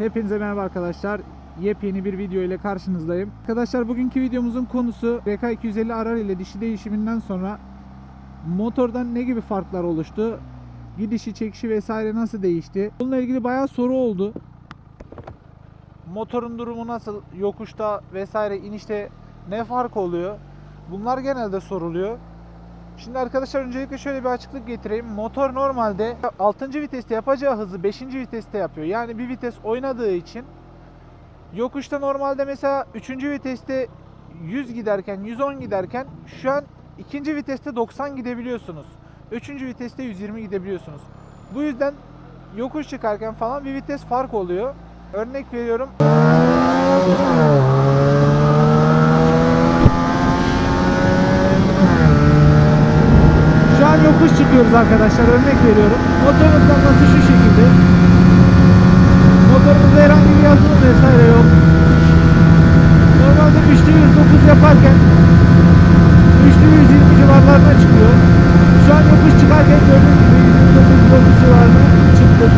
Hepinize merhaba arkadaşlar. Yepyeni bir video ile karşınızdayım. Arkadaşlar bugünkü videomuzun konusu RK250 Arar ile dişi değişiminden sonra motordan ne gibi farklar oluştu? Gidişi, çekişi vesaire nasıl değişti? Bununla ilgili bayağı soru oldu. Motorun durumu nasıl? Yokuşta vesaire inişte ne fark oluyor? Bunlar genelde soruluyor. Şimdi arkadaşlar öncelikle şöyle bir açıklık getireyim. Motor normalde 6. viteste yapacağı hızı 5. viteste yapıyor. Yani bir vites oynadığı için yokuşta normalde mesela 3. viteste 100 giderken 110 giderken şu an 2. viteste 90 gidebiliyorsunuz. 3. viteste 120 gidebiliyorsunuz. Bu yüzden yokuş çıkarken falan bir vites fark oluyor. Örnek veriyorum. Şu an yokuş çıkıyoruz arkadaşlar. Örnek veriyorum. Motor hızlanması şu şekilde. Motorumuzda herhangi bir yazılım vesaire yok. Normalde 3'te 109 yaparken 3'te 120 civarlarına çıkıyor. Şu an yokuş çıkarken gördüğünüz gibi 129 civarına çıktık.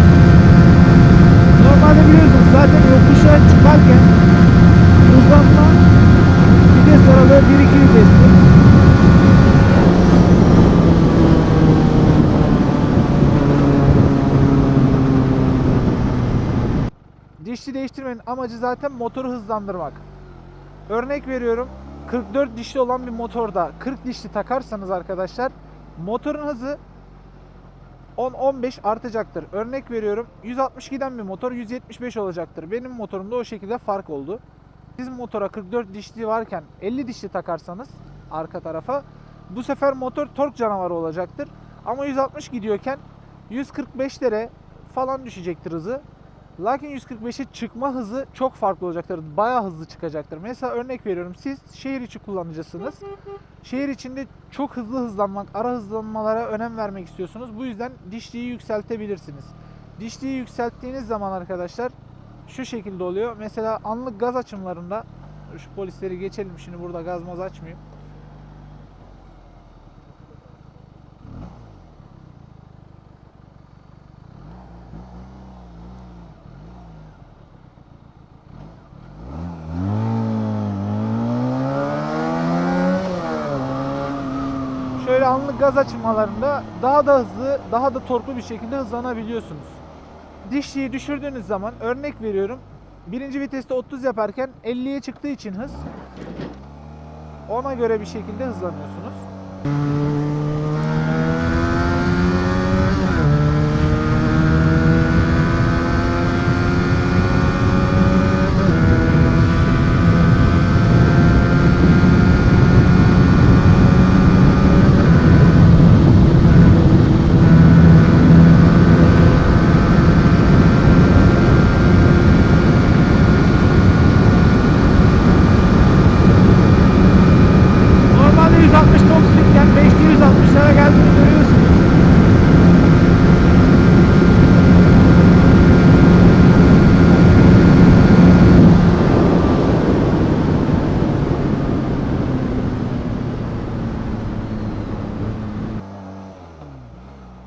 Normalde biliyorsunuz zaten yokuşa çıkarken Dişli değiştirmenin amacı zaten motoru hızlandırmak. Örnek veriyorum 44 dişli olan bir motorda 40 dişli takarsanız arkadaşlar motorun hızı 10-15 artacaktır. Örnek veriyorum 160 giden bir motor 175 olacaktır. Benim motorumda o şekilde fark oldu. Sizin motora 44 dişli varken 50 dişli takarsanız arka tarafa bu sefer motor tork canavarı olacaktır. Ama 160 gidiyorken 145'lere falan düşecektir hızı. Lakin 145'e çıkma hızı çok farklı olacaktır. Bayağı hızlı çıkacaktır. Mesela örnek veriyorum siz şehir içi kullanıcısınız. Şehir içinde çok hızlı hızlanmak, ara hızlanmalara önem vermek istiyorsunuz. Bu yüzden dişliği yükseltebilirsiniz. Dişliği yükselttiğiniz zaman arkadaşlar şu şekilde oluyor. Mesela anlık gaz açımlarında şu polisleri geçelim şimdi burada gaz maz açmayayım. şöyle anlık gaz açmalarında daha da hızlı, daha da torklu bir şekilde hızlanabiliyorsunuz. Dişliği düşürdüğünüz zaman örnek veriyorum. Birinci viteste 30 yaparken 50'ye çıktığı için hız ona göre bir şekilde hızlanıyorsunuz.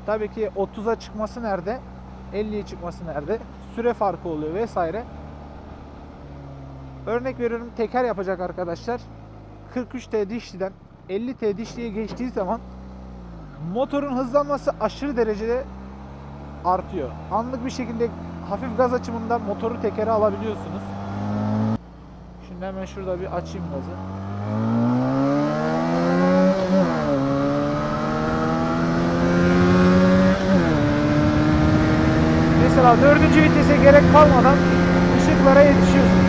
Tabii ki 30'a çıkması nerede? 50'ye çıkması nerede? Süre farkı oluyor vesaire. Örnek veriyorum teker yapacak arkadaşlar. 43T dişliden 50T dişliye geçtiği zaman motorun hızlanması aşırı derecede artıyor. Anlık bir şekilde hafif gaz açımında motoru tekere alabiliyorsunuz. Şimdi hemen şurada bir açayım gazı. Gerek kalmadan ışıklara yetişiyorsunuz.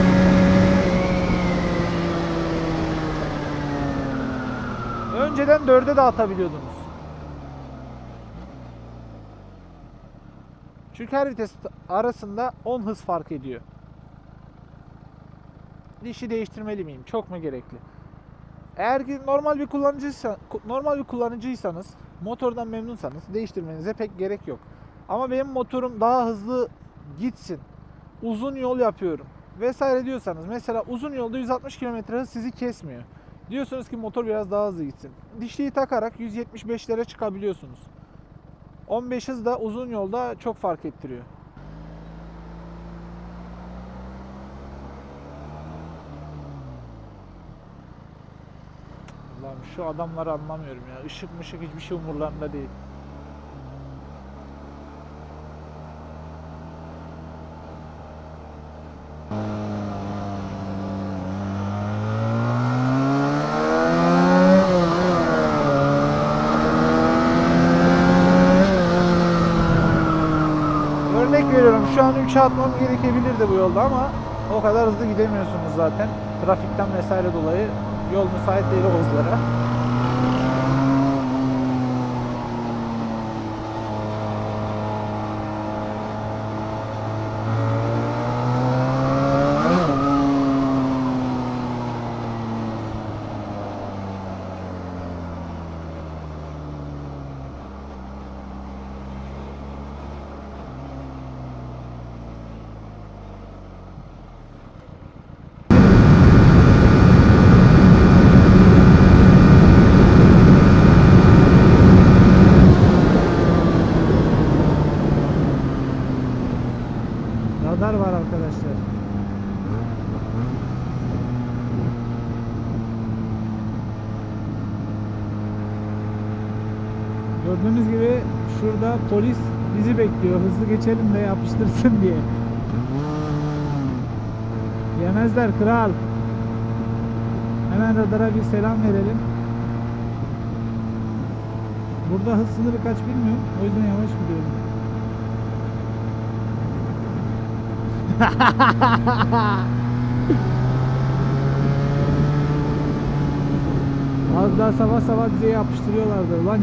Önceden 4'e de atabiliyordunuz. Çünkü her vites arasında 10 hız fark ediyor. Dişi değiştirmeli miyim? Çok mu gerekli? Eğer ki normal bir kullanıcıysa normal bir kullanıcıysanız, motordan memnunsanız değiştirmenize pek gerek yok. Ama benim motorum daha hızlı gitsin. Uzun yol yapıyorum vesaire diyorsanız mesela uzun yolda 160 km hız sizi kesmiyor. Diyorsunuz ki motor biraz daha hızlı gitsin. Dişliyi takarak 175'lere çıkabiliyorsunuz. 15 hız da uzun yolda çok fark ettiriyor. Allah'ım şu adamları anlamıyorum ya. Işık mışık hiçbir şey umurlarında değil. Şu an 3'e atmam gerekebilirdi bu yolda ama o kadar hızlı gidemiyorsunuz zaten. Trafikten vesaire dolayı yol müsait değil o arkadaşlar. Gördüğünüz gibi şurada polis bizi bekliyor. Hızlı geçelim de yapıştırsın diye. Yemezler kral. Hemen radara bir selam verelim. Burada hız sınırı kaç bilmiyorum. O yüzden yavaş gidiyorum. Az daha sabah sabah bize yapıştırıyorlardı. Ulan